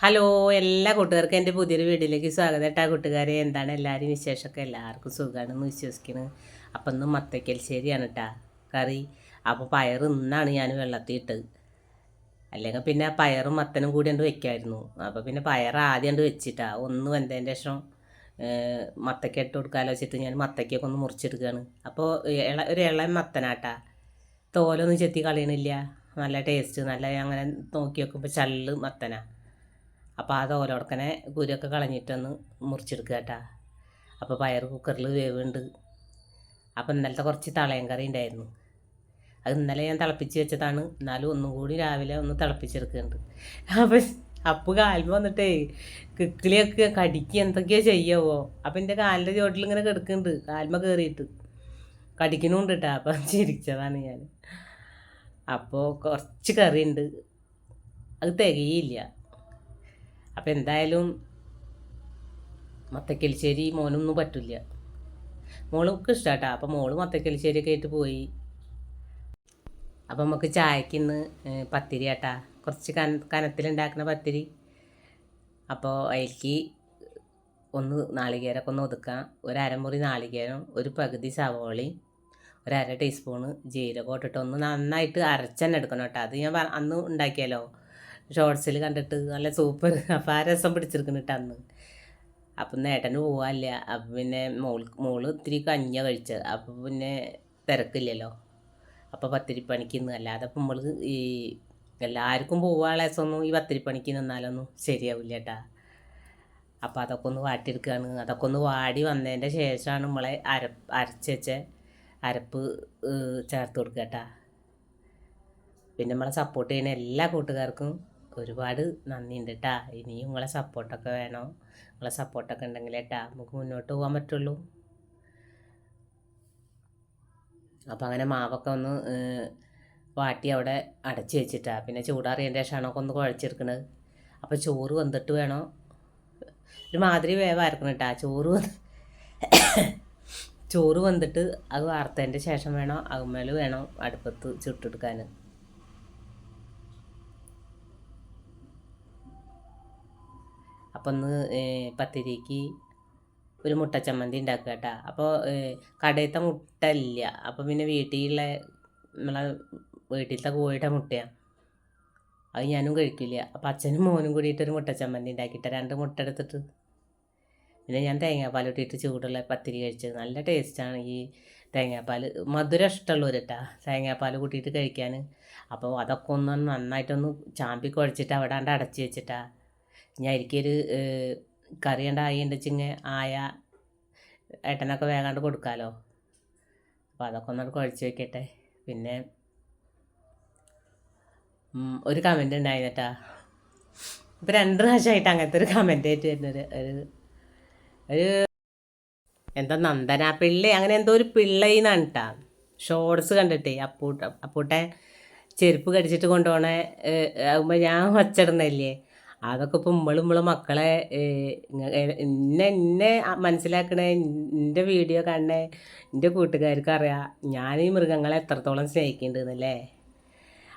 Hello എല്ലാ കൂട്ടുകാർക്കും എന്റെ പുതിയൊരു വീഡിയോയിലേക്ക് സ്വാഗതം കേട്ടാ കൂട്ടുകാരെ. എന്താണ് എല്ലാവരും വിശേഷമൊക്കെ? എല്ലാവർക്കും സുഖമാണെന്ന് വിശ്വസിക്കുന്നത് അപ്പം ഇന്ന് മത്തക്കൽശ്ശേരിയാണ് കേട്ടാ കറി. അപ്പോൾ പയർ ഇന്നാണ് ഞാൻ വെള്ളത്തിൽ ഇട്ടത്. അല്ലെങ്കിൽ പിന്നെ പയറും മത്തനും കൂടി ഉണ്ട് വെക്കായിരുന്നു അപ്പോൾ പിന്നെ പയർ ആദ്യം ഉണ്ട് വെച്ചിട്ടാ. ഒന്ന് വെന്തതിന്റെ ശേഷം മത്തക്ക ഇട്ട് കൊടുക്കാമല്ലോ വെച്ചിട്ട് ഞാൻ മത്തക്കൊക്കെ ഒന്ന് മുറിച്ചെടുക്കുകയാണ് അപ്പോൾ ഇള ഒരു ഇളം മത്തനാട്ടാ തോലൊന്നും ചെത്തി കളയണില്ല. നല്ല ടേസ്റ്റ് നല്ല അങ്ങനെ നോക്കി നോക്കുമ്പോൾ ചള്ള് മത്തനാ. അപ്പോൾ ആ തോലോടക്കനെ കുരുവൊക്കെ കളഞ്ഞിട്ടൊന്ന് മുറിച്ചെടുക്കുക കേട്ടാ. അപ്പോൾ പയർ കുക്കറിൽ വേവുണ്ട്. അപ്പോൾ ഇന്നലത്തെ കുറച്ച് തളയൻ കറി ഉണ്ടായിരുന്നു അത് ഇന്നലെ ഞാൻ തിളപ്പിച്ച് വെച്ചതാണ്. എന്നാലും ഒന്നും കൂടി രാവിലെ ഒന്ന് തിളപ്പിച്ചെടുക്കുന്നുണ്ട്. അപ്പം അപ്പ് കാലിൽ വന്നിട്ടേ കിക്കിളിയൊക്കെ കടിക്ക് എന്തൊക്കെയോ ചെയ്യാവോ? അപ്പം എന്റെ കാലിന്റെ ചോട്ടിൽ ഇങ്ങനെ കിടക്കുന്നുണ്ട്. കാൽമ കയറിയിട്ട് കടിക്കണുണ്ട് കേട്ടോ. അപ്പം ചിരിച്ചതാണ് ഞാൻ. അപ്പോൾ കുറച്ച് കറിയുണ്ട്. അത് തികയില്ല. അപ്പം എന്തായാലും മത്തക്കലിശ്ശേരി മോനൊന്നും പറ്റില്ല. മോൾക്ക് ഇഷ്ടാട്ടാ. അപ്പം മോൾ മത്തക്കലിശ്ശേരിയൊക്കെ ആയിട്ട് പോയി. അപ്പം നമുക്ക് ചായക്ക് ഇന്ന് പത്തിരി ആട്ടാ കുറച്ച് കന കനത്തിലുണ്ടാക്കുന്ന പത്തിരി. അപ്പോൾ അതിലേക്ക് ഒന്ന് നാളികേരമൊക്കെ ഒന്ന് ഒതുക്കാം. ഒരു അരമുറി നാളികേരം ഒരു പകുതി സവോളി ഒരു അര ടീസ്പൂണ് ജീരകം ഇട്ടിട്ട് ഒന്ന് നന്നായിട്ട് അരച്ചെന്നെ എടുക്കണം കേട്ടോ. അത് ഞാൻ അന്ന് ഉണ്ടാക്കിയാലോ? ഷോർട്സിൽ കണ്ടിട്ട് നല്ല സൂപ്പർ അപ്പം ആ രസം പിടിച്ചെടുക്കണം കേട്ടോ അന്ന്. അപ്പം നേട്ടന് പോകാനില്ല അപ്പം പിന്നെ മോൾ മോൾ ഇത്തിരി കഞ്ഞ കഴിച്ചത്. അപ്പം പിന്നെ തിരക്കില്ലല്ലോ. അപ്പോൾ പത്തിരിപ്പണിക്ക് നിന്ന് അല്ലാതെ അപ്പം നമ്മൾ ഈ എല്ലാവർക്കും പോകാനുള്ള രസമൊന്നും ഈ പത്തിരിപ്പണിക്ക് നിന്നാലൊന്നും ശരിയാവില്ല കേട്ടാ അപ്പോൾ അതൊക്കെ ഒന്ന് വാട്ടിയെടുക്കുകയാണ് അതൊക്കെ ഒന്ന് വാടി വന്നതിന്റെ ശേഷമാണ് നമ്മളെ അര അരച്ച് വെച്ച അരപ്പ് ചേർത്ത് കൊടുക്കുക കേട്ടാ പിന്നെ നമ്മളെ സപ്പോർട്ട് ചെയ്യുന്ന എല്ലാ കൂട്ടുകാർക്കും ഒരുപാട് നന്ദിയുണ്ട് കേട്ടാ ഇനിയും നിങ്ങളെ സപ്പോർട്ടൊക്കെ വേണം? നിങ്ങളെ സപ്പോർട്ടൊക്കെ ഉണ്ടെങ്കിൽ കേട്ടാ നമുക്ക് മുന്നോട്ട് പോകാൻ പറ്റുള്ളൂ. അപ്പോൾ അങ്ങനെ മാവൊക്കെ ഒന്ന് വാട്ടി അവിടെ അടച്ച് വെച്ചിട്ടാ. പിന്നെ ചൂടാറിയതിന്റെ ശേഷമാണ് ഒക്കെ ഒന്ന് കുഴച്ചെടുക്കണത്. അപ്പോൾ ചോറ് വന്നിട്ട് വേണം? ഒരു മാതിരി വേവായിരിക്കണം കേട്ടാ ചോറ് ചോറ് വന്നിട്ട് അത് വാർത്തതിന്റെ ശേഷം വേണം? അകുമേൽ വേണം? അടുപ്പത്ത് ചുട്ടെടുക്കാൻ അപ്പം ഒന്ന് പത്തിരിക്ക് ഒരു മുട്ട ചമ്മന്തി ഉണ്ടാക്കുക കേട്ടോ അപ്പോൾ കടയിലത്തെ മുട്ട ഇല്ല. അപ്പോൾ പിന്നെ വീട്ടിലുള്ള നമ്മളെ വീട്ടിലത്തെ കോഴിയുടെ മുട്ടയാണ് അത് ഞാനും കഴിക്കില്ല. അപ്പോൾ അച്ഛനും മോനും കൂടിയിട്ട് ഒരു മുട്ട ചമ്മന്തി ഉണ്ടാക്കിയിട്ട് രണ്ട് മുട്ട എടുത്തിട്ട്. പിന്നെ ഞാൻ തേങ്ങാപ്പാൽ ഇട്ടിട്ട് ചൂടുള്ള പത്തിരി കഴിച്ചത്. നല്ല ടേസ്റ്റാണ് ഈ തേങ്ങാപ്പാൽ. മധുരം ഇഷ്ടമുള്ളവർ കേട്ടാ തേങ്ങാപ്പാൽ കൂട്ടിയിട്ട് കഴിക്കാൻ അപ്പോൾ അതൊക്കെ ഒന്ന് നന്നായിട്ടൊന്ന് ചാമ്പി കുഴച്ചിട്ട് അവിടെ അടച്ച് വെച്ചിട്ടാ. ഞാൻ എനിക്കൊരു കറി ഉണ്ടായി ഉണ്ടെച്ചിങ്ങ് ആയ ഏട്ടനൊക്കെ വേഗാണ്ട് കൊടുക്കാമല്ലോ അപ്പോൾ അതൊക്കെ ഒന്നോട് കുഴച്ച് വെക്കട്ടെ പിന്നെ ഒരു കമന്റ് ഉണ്ടായിരുന്നട്ടാ. ഇപ്പം രണ്ട് പ്രാവശ്യമായിട്ട് അങ്ങനത്തെ ഒരു കമന്റ് ആയിട്ട് വരുന്നൊരു ഒരു ഒരു എന്താ നന്ദന പിള്ളി അങ്ങനെ എന്തോ ഒരു പിള്ളയിന്നാണ് കേട്ടാ ഷോർട്സ് കണ്ടിട്ടേ അപ്പൂട്ട അപ്പൂട്ടെ ചെരുപ്പ് കടിച്ചിട്ട് കൊണ്ടുപോണേ ആകുമ്പോൾ ഞാൻ വച്ചിടുന്നില്ലേ അതൊക്കെ ഇപ്പം നമ്മൾ നമ്മളെ മക്കളെ എന്നെ എന്നെ മനസ്സിലാക്കണേ എന്റെ വീഡിയോ കാണണേ എന്റെ കൂട്ടുകാർക്ക് അറിയാം ഞാൻ ഈ മൃഗങ്ങളെ എത്രത്തോളം സ്നേഹിക്കുന്നുണ്ടെന്നല്ലേ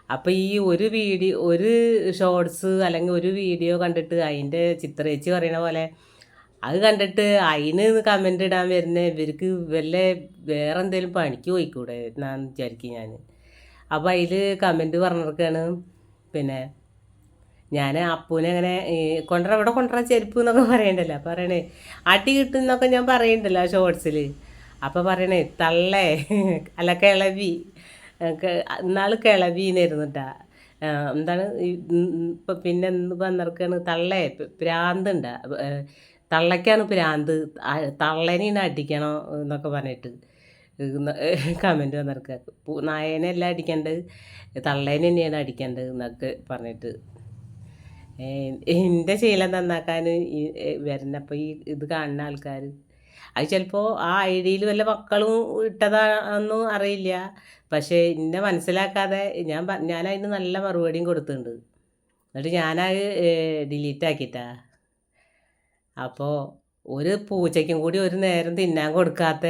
അപ്പോൾ ഈ ഒരു വീഡിയോ ഒരു ഷോർട്സ് അല്ലെങ്കിൽ ഒരു വീഡിയോ കണ്ടിട്ട് അതിന്റെ ചിത്രേച്ചി പറയണ പോലെ അത് കണ്ടിട്ട് അതിന് കമന്റ് ഇടാൻ വരുന്ന ഇവർക്ക് വല്ല വേറെ എന്തെങ്കിലും പണിക്ക് പോയിക്കൂടെ എന്നാന്ന് വിചാരിക്കും ഞാൻ അപ്പോൾ അതിൽ കമന്റ് പറഞ്ഞിരിക്കുകയാണ് പിന്നെ ഞാൻ അപ്പൂനെ അങ്ങനെ കൊണ്ടുവരാ ഇവിടെ കൊണ്ടുവരാൻ ചെരുപ്പ് എന്നൊക്കെ പറയണ്ടല്ലോ. പറയണേ അടി കിട്ടും എന്നൊക്കെ ഞാൻ പറയണ്ടല്ലോ ഷോർട്സിൽ അപ്പോൾ പറയണേ തള്ളേ അല്ല കിളവി ഇന്നാൾ കിളവിന്നായിരുന്നു കേട്ടാ എന്താണ് ഇപ്പം പിന്നെ എന്ത് വന്നിറക്കാണ്? തള്ളേ പ്രാന്തുണ്ട്. തള്ളയ്ക്കാണ് പ്രാന്ത്. തള്ളേനെ തള്ളേനെയാണ് അടിക്കണം എന്നൊക്കെ പറഞ്ഞിട്ട് കമന്റ് വന്നിറക്കുക നായനെ അടിക്കേണ്ടത്? തള്ളേനെ തന്നെയാണ് അടിക്കേണ്ടത് എന്നൊക്കെ പറഞ്ഞിട്ട് എന്റെ ശീലം നന്നാക്കാൻ വരുന്നപ്പോൾ ഈ ഇത് കാണുന്ന ആൾക്കാർ അത് ചിലപ്പോൾ ആ ഐ ഡിയിൽ വല്ല മക്കളും ഇട്ടതാണെന്നും അറിയില്ല. പക്ഷേ എന്നെ മനസ്സിലാക്കാതെ ഞാൻ ഞാൻ അതിന് നല്ല മറുപടിയും കൊടുത്തിട്ടുണ്ട്. എന്നിട്ട് ഞാനത് ഡിലീറ്റ് ആക്കിയിട്ടാ. അപ്പോൾ ഒരു പൂച്ചയ്ക്കും കൂടി ഒരു നേരം തിന്നാൻ കൊടുക്കാത്ത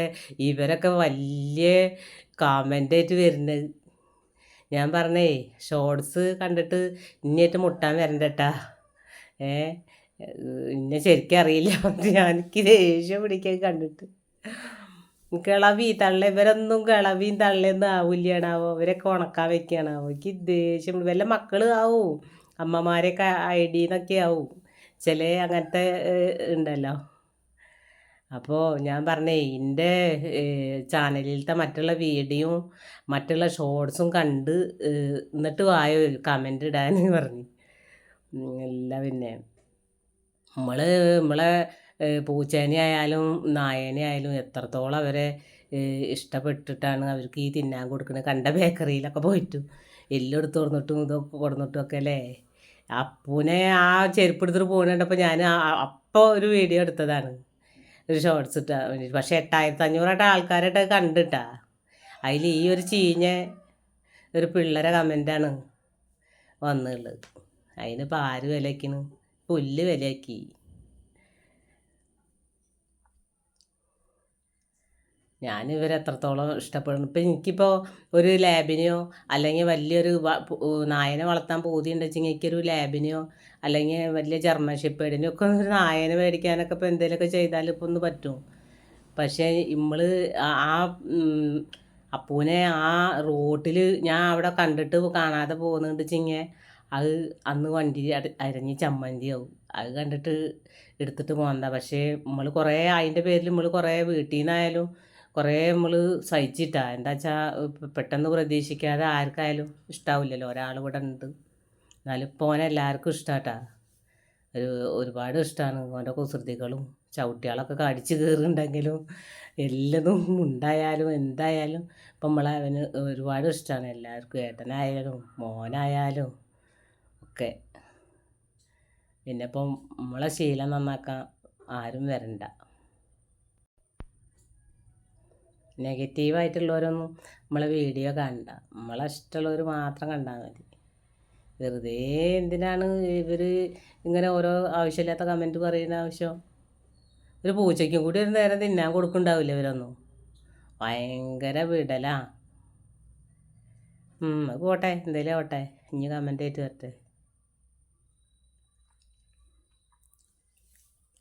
ഇവരൊക്കെ വലിയ കമന്റായിട്ട് വരുന്നത്. ഞാൻ പറഞ്ഞേ ഷോർട്സ് കണ്ടിട്ട് ഇനിയായിട്ട് മുട്ടാൻ വരണ്ടട്ടാ. ഏ ഇന്നെ ശരിക്കും അറിയില്ല. എനിക്ക് ദേഷ്യം പിടിക്കാൻ കണ്ടിട്ട്. കിളവി തള്ള ഇവരൊന്നും കിളവിയും തള്ളയൊന്നും ആവില്ലാണാവോ ഇവരൊക്കെ ഉണക്കാൻ വെക്കുകയാണാവോ എനിക്ക് ദേഷ്യം വല്ല മക്കൾ ആവും. അമ്മമാരെയൊക്കെ ഐ ഡി എന്നൊക്കെ ആവും. ചില അങ്ങനത്തെ ഉണ്ടല്ലോ. അപ്പോൾ ഞാൻ പറഞ്ഞേ എന്റെ ചാനലിലത്തെ മറ്റുള്ള വീഡിയോ മറ്റുള്ള ഷോർട്സും കണ്ട് എന്നിട്ട് വായോ കമന്റ് ഇടാൻ പറഞ്ഞു. അല്ല പിന്നെ. നമ്മൾ നമ്മളെ പൂച്ചേനെ ആയാലും നായേനെ ആയാലും എത്രത്തോളം അവരെ ഇഷ്ടപ്പെട്ടിട്ടാണ് അവർക്ക് ഈ തിന്നാൻ കൊടുക്കുന്നത് കണ്ട ബേക്കറിയിലൊക്കെ പോയിട്ടു എല്ലെടുത്ത് തുറന്നിട്ടും ഇതൊക്കെ കൊടുന്നിട്ടും ഒക്കെ അല്ലേ? അപ്പൂനെ ആ ചെരുപ്പ് എടുത്തിട്ട് ഞാൻ അപ്പോൾ ഒരു വീഡിയോ എടുത്തതാണ്. ഒരു ഷോർട്സ് ഇട്ടാ പക്ഷെ എട്ടായിരത്തി അഞ്ഞൂറായിട്ട് ആൾക്കാരായിട്ട് കണ്ടിട്ടാ. അതിൽ ഈ ഒരു ചീഞ്ഞ ഒരു പിള്ളേരെ കമന്റാണ് വന്നുള്ളത്. അതിനിപ്പോൾ ആര് വിലയ്ക്കണ് പുല്ല് വിലയാക്കി. ഞാൻ ഇവരെ എത്രത്തോളം ഇഷ്ടപ്പെടുന്നു. ഇപ്പം എനിക്കിപ്പോൾ ഒരു ലാബിനെയോ അല്ലെങ്കിൽ വലിയൊരു നായനെ വളർത്താൻ പൂതി ഉണ്ടെച്ചെങ്കിൽ എനിക്കൊരു ലാബിനെയോ അല്ലെങ്കിൽ വലിയ ജർമ്മൻ ഷിപ്പേഡിനെയോ ഒക്കെ ഒരു നായനെ മേടിക്കാനൊക്കെ ഇപ്പോൾ എന്തെങ്കിലുമൊക്കെ ചെയ്താൽ ഇപ്പോൾ ഒന്ന് പറ്റും. പക്ഷേ നമ്മൾ ആ അപ്പൂനെ ആ റോട്ടിൽ ഞാൻ അവിടെ കണ്ടിട്ട് കാണാതെ പോകുന്നുണ്ട് അത് അന്ന് വണ്ടി അര- അരഞ്ഞ് ചമ്മന്തിയാവും. അത് കണ്ടിട്ട് എടുത്തിട്ട് പോകണ്ട പക്ഷേ നമ്മൾ കുറേ അതിന്റെ പേരിൽ നമ്മൾ കുറേ വീട്ടിൽ നിന്നായാലും കുറേ നമ്മൾ സഹിച്ചിട്ടാ. എന്താ വെച്ചാൽ പെട്ടെന്ന് പ്രതീക്ഷിക്കാതെ ആർക്കായാലും ഇഷ്ടാവില്ലല്ലോ. ഒരാൾ ഇവിടെ ഉണ്ട് എന്നാലും ഓനെ എല്ലാവർക്കും ഇഷ്ടാട്ടാ. ഒരു ഒരുപാട് ഇഷ്ടമാണ് ഓന്റെ കുസൃതികളും ചവിട്ടികളൊക്കെ കടിച്ച് കയറുന്നുണ്ടെങ്കിലും എല്ലതും ഉണ്ടായാലും എന്തായാലും ഇപ്പം നമ്മളെ അവന് ഒരുപാട് ഇഷ്ടമാണ് എല്ലാവർക്കും ഏട്ടനായാലും മോനായാലും ഒക്കെ. പിന്നെ ഇപ്പം നമ്മളെ ശീലം നന്നാക്കാൻ ആരും വരണ്ട. നെഗറ്റീവായിട്ടുള്ളവരൊന്നും നമ്മളെ വീഡിയോ കണ്ട നമ്മളെ ഇഷ്ടമുള്ളവർ മാത്രം കണ്ടാൽ മതി. വെറുതെ എന്തിനാണ് ഇവർ ഇങ്ങനെ ഓരോ ആവശ്യമില്ലാത്ത കമന്റ് പറയുന്ന ആവശ്യം? ഒരു പൂച്ചയ്ക്കും കൂടി ഒരു നേരം തിന്നാൻ കൊടുക്കുന്നുണ്ടാവില്ല ഇവരൊന്നും. ഭയങ്കര വിടലാ. പോട്ടെ എന്തേലും ആവട്ടെ ഇനി കമന്റ് ആയിട്ട് വരട്ടെ.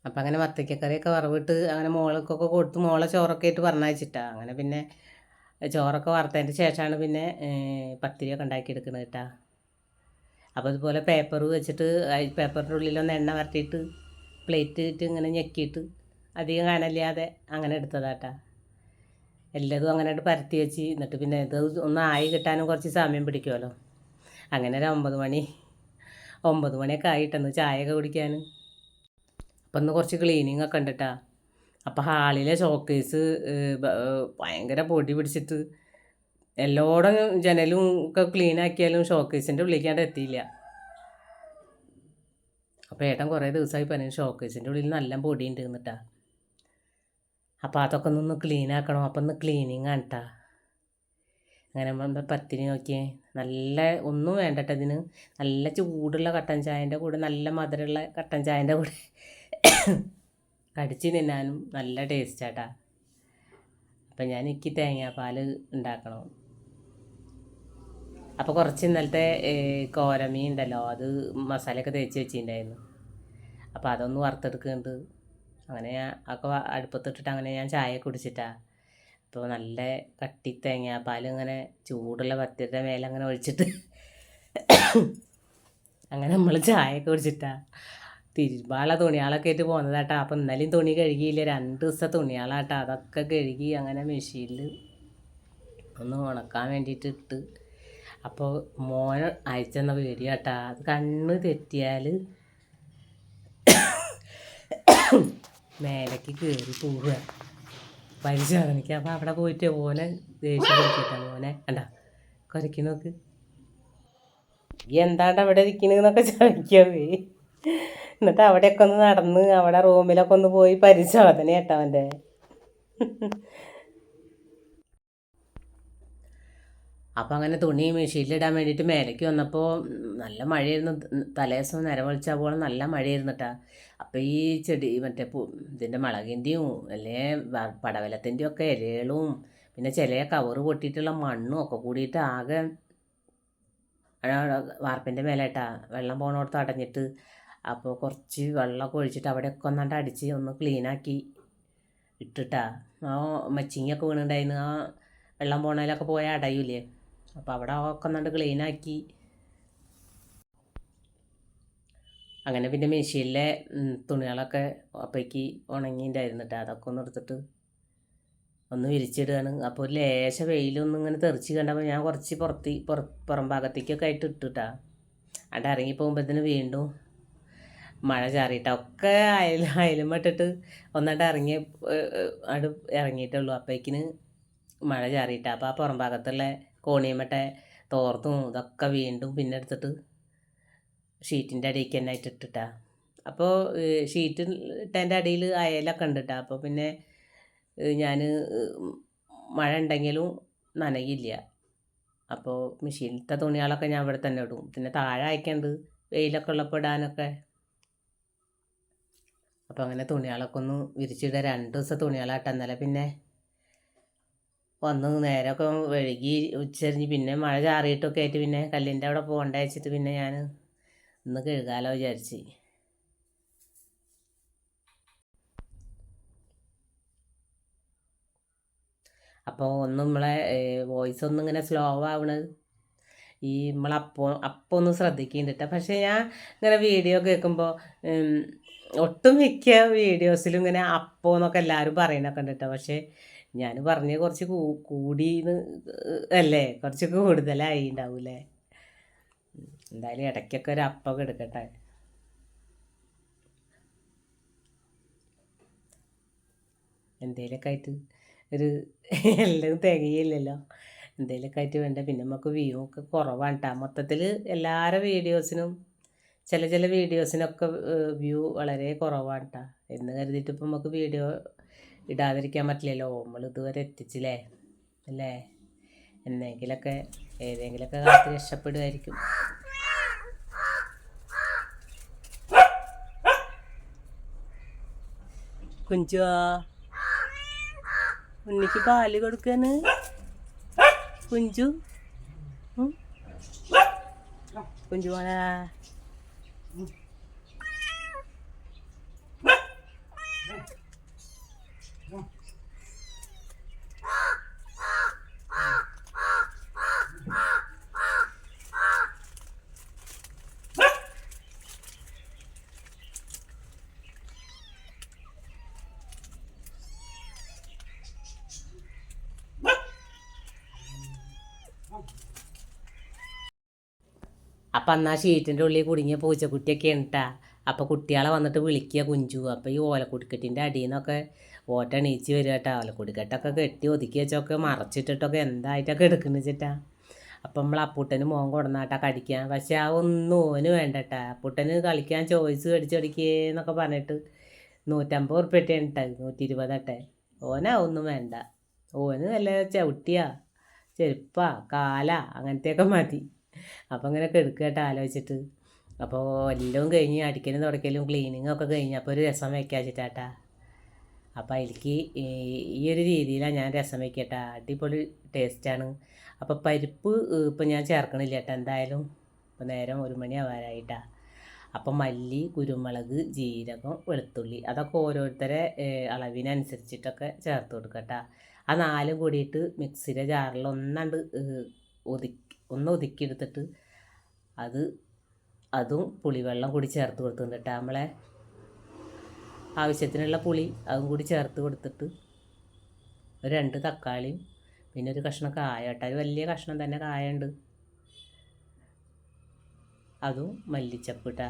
അപ്പം അങ്ങനെ വത്തയ്ക്കക്കറിയൊക്കെ വറവിട്ട് അങ്ങനെ മോൾക്കൊക്കെ കൊടുത്ത് മോളെ ചോറൊക്കെ ആയിട്ട് പറഞ്ഞയച്ചിട്ടാണ് അങ്ങനെ പിന്നെ ചോറൊക്കെ വറുത്തതിന്റെ ശേഷമാണ് പിന്നെ പത്തിരിയൊക്കെ ഉണ്ടാക്കിയെടുക്കുന്നത് കേട്ടാ അപ്പോൾ ഇതുപോലെ പേപ്പർ വെച്ചിട്ട് പേപ്പറിന്റെ ഉള്ളിലൊന്ന് എണ്ണ വരട്ടിയിട്ട് പ്ലേറ്റ് ഇട്ട് ഇങ്ങനെ ഞെക്കിയിട്ട് അധികം കാണലില്ലാതെ അങ്ങനെ എടുത്തതാട്ടാ എല്ലതും അങ്ങനെ പരത്തി വെച്ച് എന്നിട്ട് പിന്നെ ഇത് ഒന്ന് ആയി കിട്ടാനും കുറച്ച് സമയം പിടിക്കുമല്ലോ അങ്ങനെ ഒരു ഒമ്പത് മണി ഒമ്പത് മണിയൊക്കെ ആയിട്ടെന്ന് ചായയൊക്കെ കുടിക്കാൻ അപ്പം ഇന്ന് കുറച്ച് ക്ലീനിങ് ഒക്കെ ഉണ്ടട്ടാ അപ്പോൾ ഹാളിലെ ഷോക്കേസ് ഭയങ്കര പൊടി പിടിച്ചിട്ട് എല്ലോടും ജനലും ഒക്കെ ക്ലീൻ ആക്കിയാലും ഷോക്കേസിന്റെ ഉള്ളിലേക്കാണ്ട് എത്തിയില്ല. അപ്പോൾ ഏട്ടൻ കുറേ ദിവസമായി പറഞ്ഞു ഷോക്കേസിന്റെ ഉള്ളിൽ നല്ല പൊടി ഉണ്ട് എന്നിട്ടാ. അപ്പോൾ അതൊക്കെ ഒന്ന് ക്ലീൻ ആക്കണം. അപ്പം ഒന്ന് ക്ലീനിങ് ആണ് കേട്ടാ അങ്ങനെ നമ്മൾ പത്തിരി നോക്കിയേ. നല്ല ഒന്നും വേണ്ടട്ടതിന് നല്ല ചൂടുള്ള കട്ടൻ ചായന്റെ കൂടെ നല്ല മധുരമുള്ള കട്ടൻ ചായന്റെ കൂടെ കടിച്ച് തിന്നാനും നല്ല ടേസ്റ്റാട്ടാ അപ്പം ഞാൻ എനിക്ക് തേങ്ങാപ്പാൽ ഉണ്ടാക്കണം. അപ്പോൾ കുറച്ച് ഇന്നലത്തെ കോരമീൻ ഉണ്ടല്ലോ അത് മസാലയൊക്കെ തേച്ച് വെച്ചിട്ടുണ്ടായിരുന്നു. അപ്പോൾ അതൊന്ന് വറുത്തെടുക്കുന്നുണ്ട്. അങ്ങനെ ഒക്കെ അടുപ്പത്തിട്ടിട്ട് അങ്ങനെ ഞാൻ ചായ കുടിച്ചിട്ടാ. അപ്പോൾ നല്ല കട്ടി തേങ്ങാപ്പാൽ ഇങ്ങനെ ചൂടുള്ള പത്തിരിയുടെ മേലെ അങ്ങനെ ഒഴിച്ചിട്ട് അങ്ങനെ നമ്മൾ ചായയൊക്കെ കുടിച്ചിട്ടാ. തിരുമ്പാള തുണികളൊക്കെ ആയിട്ട് പോകുന്നതാട്ടാ അപ്പം ഇന്നലെയും തുണി കഴുകിയില്ല. രണ്ട് ദിവസത്തെ തുണികളാട്ടാ. അതൊക്കെ കഴുകി അങ്ങനെ മെഷീനിൽ ഒന്ന് ഉണക്കാൻ വേണ്ടിയിട്ട് ഇട്ട്. അപ്പോൾ മോൻ അയച്ചെന്ന വീഡിയോ കേട്ടാ അത് കണ്ണ് തെറ്റിയാൽ മേലേക്ക് കയറി പോവുക. പരിശോധനയ്ക്ക് അപ്പോൾ അവിടെ പോയിട്ട് ഓനെ ദേഷ്യം പിടിക്കട്ടെ മോനെ കണ്ട കുരക്കി നോക്ക്. എന്താണ്ട് അവിടെ ഇരിക്കണെന്നൊക്കെ ചോദിക്കാവേ. എന്നിട്ട് അവിടെയൊക്കെ ഒന്ന് നടന്ന് അവിടെ റൂമിലൊക്കെ ഒന്ന് പോയി പരിശോധന കേട്ടോ അവന്റെ. അപ്പം അങ്ങനെ തുണി മെഷീനിലിടാൻ വേണ്ടിയിട്ട് മേലേക്ക് വന്നപ്പോൾ നല്ല മഴയായിരുന്നു. തലേദിവസം ദിവസം പോലെ നല്ല മഴയായിരുന്നു കേട്ടാ അപ്പോൾ ഈ ചെടി മറ്റേ പൂ ഇതിന്റെ മുളകിന്റെയും അല്ലേ പടവലത്തിന്റെയും ഒക്കെ ഇലകളും പിന്നെ ചില കവറ് പൊട്ടിയിട്ടുള്ള മണ്ണും ഒക്കെ കൂടിയിട്ട് ആകെ വാർപ്പിന്റെ മേലേട്ടാ വെള്ളം പോണോടത്ത് അടഞ്ഞിട്ട് അപ്പോൾ കുറച്ച് വെള്ളമൊക്കെ ഒഴിച്ചിട്ട് അവിടെയൊക്കെ ഒന്നാണ്ട് അടിച്ച് ഒന്ന് ക്ലീനാക്കി ഇട്ടിട്ടാ. ആ മച്ചിങ്ങൊക്കെ വീണുണ്ടായിരുന്നു. ആ വെള്ളം പോണതിലൊക്കെ പോയാൽ അടയൂലേ അപ്പോൾ അവിടെ ഒക്കെ ഒന്നാണ്ട് ക്ലീനാക്കി അങ്ങനെ പിന്നെ മെഷീനിലെ തുണികളൊക്കെ അപ്പേക്ക് ഉണങ്ങിയിട്ടുണ്ടായിരുന്നു കേട്ടോ അതൊക്കെ ഒന്ന് എടുത്തിട്ട് ഒന്ന് വിരിച്ചിടുകയാണ്. അപ്പോൾ ഒരു ലേശ വെയിലൊന്നും ഇങ്ങനെ തെറിച്ച് കണ്ടപ്പോൾ ഞാൻ കുറച്ച് പുറത്ത് പുറം ഭാഗത്തേക്കൊക്കെ ആയിട്ട് ഇട്ടുട്ടാ. അവിടെ ഇറങ്ങി പോകുമ്പോഴത്തേന് വീണ്ടും മഴ ചാറിയിട്ടാ ഒക്കെ അയൽ അയലും ഇട്ടിട്ട് ഒന്നാണ്ട് ഇറങ്ങി അട് ഇറങ്ങിയിട്ടുള്ളൂ അപ്പേക്കിന് മഴ ചാറിയിട്ട്. അപ്പോൾ ആ പുറം ഭാഗത്തുള്ള കോണിയമ്മട്ടെ തോർത്തും ഇതൊക്കെ വീണ്ടും പിന്നെ എടുത്തിട്ട് ഷീറ്റിന്റെ അടിയിലേക്ക് തന്നെ ഇട്ടിട്ടാ. അപ്പോൾ ഷീറ്റ് ഇട്ടതിന്റെ അടിയിൽ അയലൊക്കെ ഉണ്ടിട്ടാ. അപ്പോൾ പിന്നെ ഞാൻ മഴ ഉണ്ടെങ്കിലും നനയില്ല. അപ്പോൾ മെഷീനിലത്തെ തുണികളൊക്കെ ഞാൻ ഇവിടെ തന്നെ ഇടും. പിന്നെ താഴെ അയക്കേണ്ടത് വെയിലൊക്കെ ഉള്ളപ്പോൾ ഇടാനൊക്കെ അപ്പോൾ അങ്ങനെ തുണികളൊക്കെ ഒന്ന് വിരിച്ചിടുക രണ്ട് ദിവസം തുണികളാട്ടെ. ഇന്നലെ പിന്നെ വന്ന് നേരമൊക്കെ വഴുകി ഉച്ചരിഞ്ഞ് പിന്നെ മഴ ചാറിയിട്ടൊക്കെ ആയിട്ട് പിന്നെ കല്ലിന്റെ അവിടെ പോകണ്ട വെച്ചിട്ട് പിന്നെ ഞാൻ ഇന്ന് കഴുകാലോ വിചാരിച്ച്. അപ്പോൾ ഒന്ന് നമ്മളെ വോയിസ് ഒന്നും ഇങ്ങനെ സ്ലോ ആവണത് ഈ നമ്മളപ്പോൾ അപ്പോൾ ഒന്ന് ശ്രദ്ധിക്കുന്നുണ്ട് പക്ഷേ ഞാൻ ഇങ്ങനെ വീഡിയോ കേൾക്കുമ്പോൾ ഒട്ടും മിക്ക വീഡിയോസിലും ഇങ്ങനെ അപ്പോൾ എന്നൊക്കെ എല്ലാവരും പറയണൊക്കെ ഉണ്ട് പക്ഷേ ഞാൻ പറഞ്ഞ കുറച്ച് കൂടി അല്ലേ? കുറച്ച് കൂടുതലായി ഉണ്ടാവൂലേ എന്തായാലും ഇടയ്ക്കൊക്കെ ഒരു അപ്പൊക്കെ എടുക്കട്ടെ. എന്തേലൊക്കെ ആയിട്ട് ഒരു എല്ലാം തികയില്ലല്ലോ. എന്തേലൊക്കെ ആയിട്ട് വേണ്ട? പിന്നെ നമുക്ക് വ്യൂ ഒക്കെ കുറവാണ് കേട്ടോ. മൊത്തത്തിൽ എല്ലാവരുടെ വീഡിയോസിനും ചില ചില വീഡിയോസിനൊക്കെ വ്യൂ വളരെ കുറവാണ് കേട്ടോ എന്ന് കരുതിയിട്ട് ഇപ്പം നമുക്ക് വീഡിയോ ഇടാതിരിക്കാൻ പറ്റില്ലല്ലോ. നമ്മൾ ഇതുവരെ എത്തിച്ചില്ലേ? അല്ലേ? എന്നെങ്കിലൊക്കെ ഏതെങ്കിലുമൊക്കെ കാലത്ത് രക്ഷപ്പെടുമായിരിക്കും കുഞ്ചുവാ ഉണ്ണിക്ക് പാൽ കൊടുക്കാന്. കുഞ്ചു കുഞ്ചു കുഞ്ചു മോനെ അപ്പം അന്ന് ഷീറ്റിന്റെ ഉള്ളിൽ കുടുങ്ങിയ പൂച്ചക്കുട്ടിയൊക്കെ ഉണ്ടാ. അപ്പോൾ കുട്ടികളെ വന്നിട്ട് വിളിക്കുക കുഞ്ചു. അപ്പോൾ ഈ ഓലക്കുടിക്കെട്ടിന്റെ അടിയിൽ നിന്നൊക്കെ ഓട്ട എണീച്ച് വരിക കേട്ടോ. ഓലക്കുടിക്കെട്ടൊക്കെ കെട്ടി ഒതുക്കി വെച്ചൊക്കെ മറച്ചിട്ടിട്ടൊക്കെ എന്തായിട്ടൊക്കെ എടുക്കുന്നു വെച്ചിട്ടാ അപ്പം നമ്മൾ അപ്പൂട്ടന് മോൻ കൊടുന്നാട്ടാ കടിക്കാൻ പക്ഷെ ആ ഒന്നും ഓന് വേണ്ടട്ടാ. അപ്പൂട്ടന് കളിക്കാൻ ചോയ്സ് കടിച്ച് കടിക്കേന്നൊക്കെ പറഞ്ഞിട്ട് നൂറ്റമ്പത് ഉറുപ്പ്യട്ടാണ് ഇട്ടത് നൂറ്റി ഇരുപതട്ടെ ഓനാ ഒന്നും വേണ്ട. ഓന് നല്ല ചവിട്ടിയാ ചെരുപ്പാ കാല അങ്ങനത്തെയൊക്കെ മതി. അപ്പം അങ്ങനെ കെടുക്കട്ടെ ആലോചിച്ചിട്ട്. അപ്പോൾ എല്ലാം കഴിഞ്ഞ് അടിക്കലും തുടക്കലും ക്ലീനിങ്ങും ഒക്കെ കഴിഞ്ഞ് അപ്പോൾ ഒരു രസം വയ്ക്കാച്ചിട്ടാട്ടാ അപ്പോൾ അതിലേക്ക് ഈ ഒരു രീതിയിലാണ് ഞാൻ രസം വയ്ക്കട്ടെ അടിപൊളി ടേസ്റ്റാണ് അപ്പോൾ പരിപ്പ് ഇപ്പം ഞാൻ ചേർക്കണില്ല കേട്ടോ എന്തായാലും. ഇപ്പോൾ നേരം ഒരു മണി ആവാറായിട്ടാ. അപ്പം മല്ലി കുരുമുളക് ജീരകം വെളുത്തുള്ളി അതൊക്കെ ഓരോരുത്തരെ അളവിനനുസരിച്ചിട്ടൊക്കെ ചേർത്ത് കൊടുക്കട്ടാ. ആ നാലും കൂടിയിട്ട് മിക്സിയുടെ ജാറിൽ ഒന്നാണ്ട് ഒതുക്കി ഒന്ന് ഒതുക്കിയെടുത്തിട്ട് അത് അതും പുളിവെള്ളം കൂടി ചേർത്ത് കൊടുത്തിട്ടുണ്ട് നമ്മളെ ആവശ്യത്തിനുള്ള പുളി അതും കൂടി ചേർത്ത് കൊടുത്തിട്ട് ഒരു രണ്ട് തക്കാളിയും പിന്നെ ഒരു കഷ്ണം കായ കേട്ടോ. അത് വലിയ കഷ്ണം തന്നെ കായ ഉണ്ട്. അതും മല്ലിച്ചപ്പ് ഇട്ടാ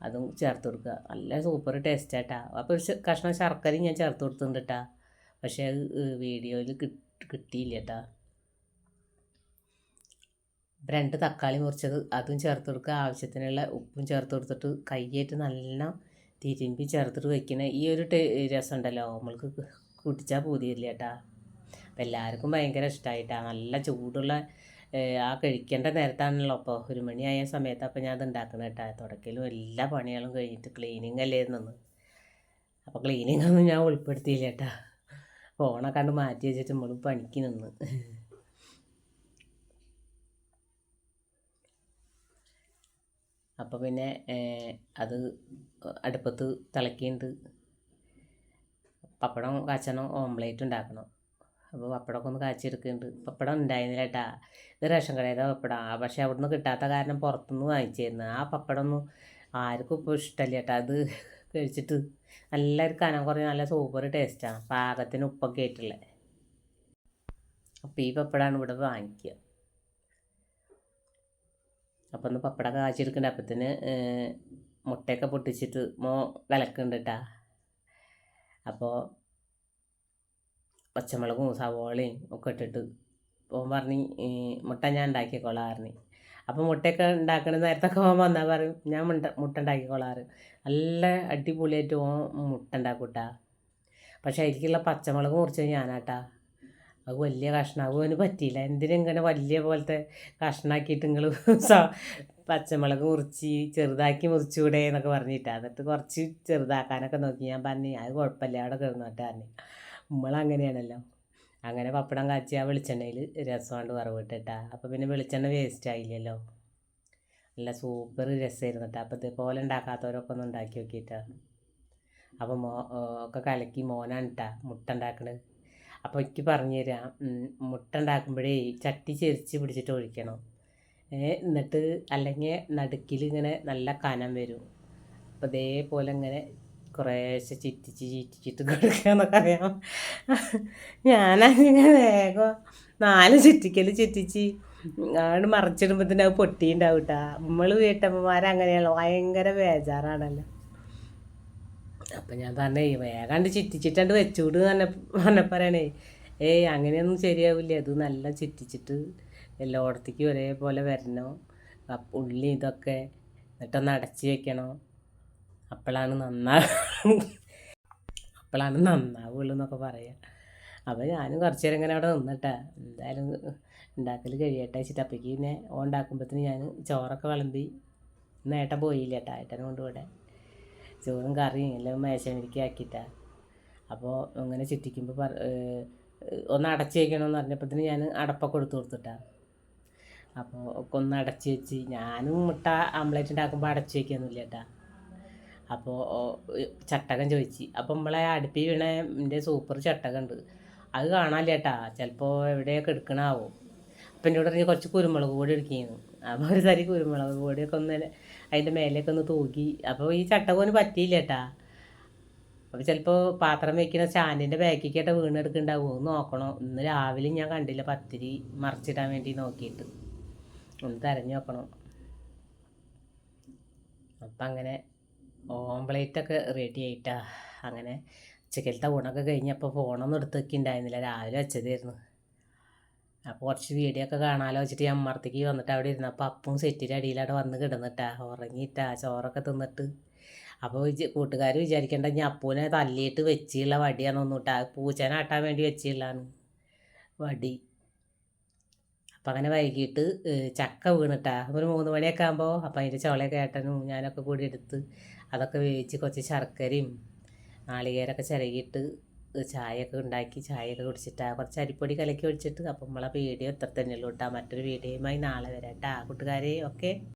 അതും ചേർത്ത് കൊടുക്കുക. നല്ല സൂപ്പർ ടേസ്റ്റ് അപ്പോൾ ഒരു കഷ്ണം ശർക്കരയും ഞാൻ ചേർത്ത് കൊടുത്തിട്ടുണ്ട് കേട്ടാ. പക്ഷേ അത് വീഡിയോയിൽ കിട്ടിയില്ല കേട്ടാ. രണ്ട് തക്കാളി മുറിച്ചത് അതും ചേർത്ത് കൊടുക്കുക. ആവശ്യത്തിനുള്ള ഉപ്പും ചേർത്ത് കൊടുത്തിട്ട് കയ്യേറ്റ് നല്ല തിരുമ്പി ചേർത്തിട്ട് വെക്കണ. ഈ ഒരു രസം ഉണ്ടല്ലോ നമ്മൾക്ക് കുടിച്ചാൽ പൂതിയില്ല കേട്ടാ. അപ്പം എല്ലാവർക്കും ഭയങ്കര ഇഷ്ടമായിട്ടാ നല്ല ചൂടുള്ള ആ കഴിക്കേണ്ട നേരത്താണല്ലോ അപ്പോൾ ഒരു മണിയായ സമയത്ത് അപ്പോൾ ഞാൻ അത് ഉണ്ടാക്കണം കേട്ടാ. തുടക്കലും എല്ലാ പണികളും കഴിഞ്ഞിട്ട് ക്ലീനിങ് അല്ലേ നിന്ന് അപ്പോൾ ക്ലീനിങ് ഒന്നും ഞാൻ ഉൾപ്പെടുത്തിയില്ല കേട്ടാ. ഫോണൊക്കെ കണ്ട് മാറ്റി വെച്ചിട്ട് നമ്മൾ പണിക്ക് നിന്ന്. അപ്പോൾ പിന്നെ അത് അടുപ്പത്ത് തിളക്കിയിട്ടുണ്ട് പപ്പടം കാച്ചണം ഓംലേറ്റ് ഉണ്ടാക്കണം. അപ്പോൾ പപ്പടമൊക്കെ ഒന്ന് കാച്ചെടുക്കുന്നുണ്ട് പപ്പടം ഉണ്ടായിരുന്നില്ല കേട്ടാ. ഇത് റേഷൻ കടയുടെ പപ്പടം. പക്ഷെ അവിടുന്ന് കിട്ടാത്ത കാരണം പുറത്തുനിന്ന് വാങ്ങിച്ചിരുന്നു. ആ പപ്പടം ഒന്നും ആർക്കും ഇപ്പോൾ ഇഷ്ടമല്ല കേട്ടോ. അത് കഴിച്ചിട്ട് നല്ലൊരു കനം കുറഞ്ഞ നല്ല സൂപ്പർ ടേസ്റ്റാണ് പാകത്തിന് ഉപ്പൊക്കെ ആയിട്ടുള്ളത് അപ്പോൾ ഈ പപ്പടമാണ് ഇവിടെ വാങ്ങിക്കുക. അപ്പോൾ ഒന്ന് പപ്പട കാച്ചിയെടുക്കണ്ട അപ്പത്തിന് മുട്ടയൊക്കെ പൊട്ടിച്ചിട്ട് മോ കലക്കുന്നുണ്ട് കേട്ടാ അപ്പോൾ പച്ചമുളകും സവോളയും ഒക്കെ ഇട്ടിട്ട് ഓൻ പറഞ്ഞ് മുട്ട ഞാൻ ഉണ്ടാക്കിക്കോളാം പറഞ്ഞു. അപ്പോൾ മുട്ടയൊക്കെ ഉണ്ടാക്കണ നേരത്തൊക്കെ ഓൻ വന്നാൽ പറയും ഞാൻ മുട്ട മുട്ട ഉണ്ടാക്കിക്കോളാറ് നല്ല അടിപൊളിയായിട്ട് ഓൻ മുട്ട ഉണ്ടാക്കൂട്ടാ. പക്ഷേ അതിലേക്കുള്ള പച്ചമുളക് മുറിച്ചത് ഞാനാട്ടാ. അത് വലിയ കഷ്ണമാകും അവന് പറ്റിയില്ല. എന്തിനും ഇങ്ങനെ വലിയ പോലത്തെ കഷ്ണാക്കിയിട്ട് നിങ്ങൾ പച്ചമുളക് മുറിച്ച് ചെറുതാക്കി മുറിച്ചുകൂടെ എന്നൊക്കെ പറഞ്ഞിട്ടാണ് എന്നിട്ട് കുറച്ച് ചെറുതാക്കാനൊക്കെ നോക്കി. ഞാൻ പറഞ്ഞു അത് കുഴപ്പമില്ല. അവിടെ കിടന്നോട്ടെ പറഞ്ഞു. നമ്മളങ്ങനെയാണല്ലോ അങ്ങനെ പപ്പടം കാച്ചി ആ വെളിച്ചെണ്ണയിൽ രസമുണ്ട് വറവിട്ടിട്ടാ. അപ്പോൾ പിന്നെ വെളിച്ചെണ്ണ വേസ്റ്റ് ആയില്ലല്ലോ. നല്ല സൂപ്പർ രസമായിരുന്നു കേട്ടോ അപ്പോൾ ഇതേപോലെ ഉണ്ടാക്കാത്തവരൊക്കെ ഒന്ന് ഉണ്ടാക്കി നോക്കിയിട്ടാണ് അപ്പോൾ മോ ഒക്കെ കലക്കി മോനാണ് കേട്ടാ മുട്ട ഉണ്ടാക്കണത്. അപ്പോൾ എനിക്ക് പറഞ്ഞു തരാം. മുട്ട ഉണ്ടാക്കുമ്പോഴേ ചട്ടി ചെരിച്ച് പിടിച്ചിട്ട് ഒഴിക്കണം. എന്നിട്ട് അല്ലെങ്കിൽ നടുക്കിൽ ഇങ്ങനെ നല്ല കനം വരും. അപ്പോൾ ഇതേപോലെ ഇങ്ങനെ കുറേശ്ശെ ചിറ്റിച്ച് ചിറ്റിച്ചിട്ട് കൊടുക്കുക എന്നൊക്കെ അറിയാം. ഞാനങ്ങനെ വേഗം നാല് ചുറ്റിക്കൽ ചുറ്റിച്ച് ആണ് തന്നെ അത് പൊട്ടിയുണ്ടാവും കേട്ടോ നമ്മൾ വീട്ടമ്മമാരങ്ങനെയുള്ള ഭയങ്കര ബേജാറാണല്ലോ. അപ്പം ഞാൻ പറഞ്ഞേ വേഗാണ്ട് ചിറ്റിച്ചിട്ടാണ്ട് വെച്ചുകൂട് തന്നെ പറഞ്ഞ പറയണേ. ഏയ് അങ്ങനെയൊന്നും ശരിയാവില്ല. അത് നല്ല ചിറ്റിച്ചിട്ട് എല്ലായിടത്തേക്കും ഒരേപോലെ വരണം. ഉള്ളി ഇതൊക്കെ എന്നിട്ടൊന്ന് അടച്ച് വെക്കണം. അപ്പോഴാണ് നന്നാ അപ്പോഴാണ് നന്നാവുള്ളൂ എന്നൊക്കെ പറയാം. അപ്പോൾ ഞാനും കുറച്ച് നേരം ഇങ്ങനെ അവിടെ നിന്നിട്ടാ. എന്തായാലും ഉണ്ടാക്കൽ കഴിയട്ടെ വെച്ചിട്ട്. അപ്പോഴേക്ക് പിന്നെ ഓ ഉണ്ടാക്കുമ്പോഴത്തേന് ഞാൻ ചോറൊക്കെ വിളമ്പി. ഇന്ന് ഏട്ടൻ പോയില്ല. ഏട്ടാ ഏട്ടനെ കൊണ്ട് ഇവിടെ ചോറും കറിയും എല്ലാം മേശമരിക്ക് ആക്കിയിട്ടാ. അപ്പോൾ അങ്ങനെ ചുറ്റിക്കുമ്പോൾ പറ ഒന്ന് അടച്ചു വയ്ക്കണമെന്ന് പറഞ്ഞപ്പോഴത്തേന് ഞാൻ അടപ്പ കൊടുത്തു കൊടുത്തിട്ടാ. അപ്പോൾ ഒക്കെ ഒന്ന് അടച്ചു വെച്ച് ഞാനും മുട്ട ആംപ്ലേറ്റ് ഉണ്ടാക്കുമ്പോൾ അടച്ചു വയ്ക്കൊന്നുമില്ല കേട്ടാ. അപ്പോൾ ചട്ടകം ചോദിച്ച്. അപ്പോൾ നമ്മളെ അടുപ്പിൽ വീണ എന്റെ സൂപ്പർ ചട്ടകം ഉണ്ട് അത് കാണാനില്ല ചേട്ടാ ചിലപ്പോൾ എവിടെയൊക്കെ എടുക്കണാവും. അപ്പം എന്നോട് പറഞ്ഞ് കുറച്ച് കുരുമുളക് പൊടി എടുക്കുന്നു അപ്പോൾ ഒരു തരി കുരുമുളക് പൊടിയൊക്കെ ഒന്ന് അതിന്റെ മേലേക്ക് ഒന്ന് തൂക്കി അപ്പോൾ ഈ ചട്ടകോന് പറ്റിയില്ല കേട്ടാ അപ്പോൾ ചിലപ്പോൾ പാത്രം വെക്കുന്ന സ്റ്റാൻഡിന്റെ ബാക്കിക്കേട്ട വീണെടുക്കുന്നുണ്ടാവുമോ ഒന്ന് നോക്കണം. ഇന്ന് രാവിലെ ഞാൻ കണ്ടില്ല പത്തിരി മറിച്ചിടാൻ വേണ്ടി നോക്കിയിട്ട്. ഒന്ന് തിരഞ്ഞു നോക്കണം. അപ്പം അങ്ങനെ ഓംപ്ലേറ്റൊക്കെ റെഡി ആയിട്ടാ. അങ്ങനെ ഉച്ചക്കലത്തെ ഊണൊക്കെ കഴിഞ്ഞപ്പോൾ ഫോണൊന്നും എടുത്തൊക്കെ വെക്കുന്നുണ്ടായിരുന്നില്ല രാവിലെ വെച്ചതായിരുന്നു. അപ്പോൾ കുറച്ച് വീഡിയോ ഒക്കെ കാണാമല്ലോ വെച്ചിട്ട് ഞാൻ അമ്മർത്തേക്ക് വന്നിട്ട് അവിടെ ഇരുന്നപ്പോൾ അപ്പം സെറ്റിന്റെ അടിയിൽ അവിടെ വന്ന് കിടന്നിട്ടാ. ഉറങ്ങിയിട്ടാ ചോറൊക്കെ തിന്നിട്ട്. അപ്പോൾ കൂട്ടുകാർ വിചാരിക്കേണ്ട ഞാൻ അപ്പൂനെ തല്ലിയിട്ട് വെച്ചുള്ള വടിയാണ് ഇട്ടാ പൂച്ചനെ ആട്ടാൻ വേണ്ടി വെച്ചില്ലാണ് വടി. അപ്പം അങ്ങനെ വൈകിട്ട് ചക്ക വീണിട്ടാ. ഒരു മൂന്ന് മണിയൊക്കെ ആകുമ്പോൾ അപ്പം അതിന്റെ ചോളയൊക്കെ ഏട്ടനും ഞാനൊക്കെ കൂടി എടുത്ത് അതൊക്കെ വേവിച്ച് കുറച്ച് ശർക്കരയും നാളികേരമൊക്കെ ചിരകിയിട്ട് ചായയൊക്കെ ഉണ്ടാക്കി ചായയൊക്കെ കുടിച്ചിട്ടാ കുറച്ച് അരിപ്പൊടി കലക്കി ഒഴിച്ചിട്ട്. അപ്പം നമ്മളെ വീഡിയോ ഇത്ര തന്നെയുള്ളൂ കേട്ടോ മറ്റൊരു വീഡിയോയുമായി നാളെ വരാം കേട്ടോ കൂട്ടുകാരെ ഓക്കെ?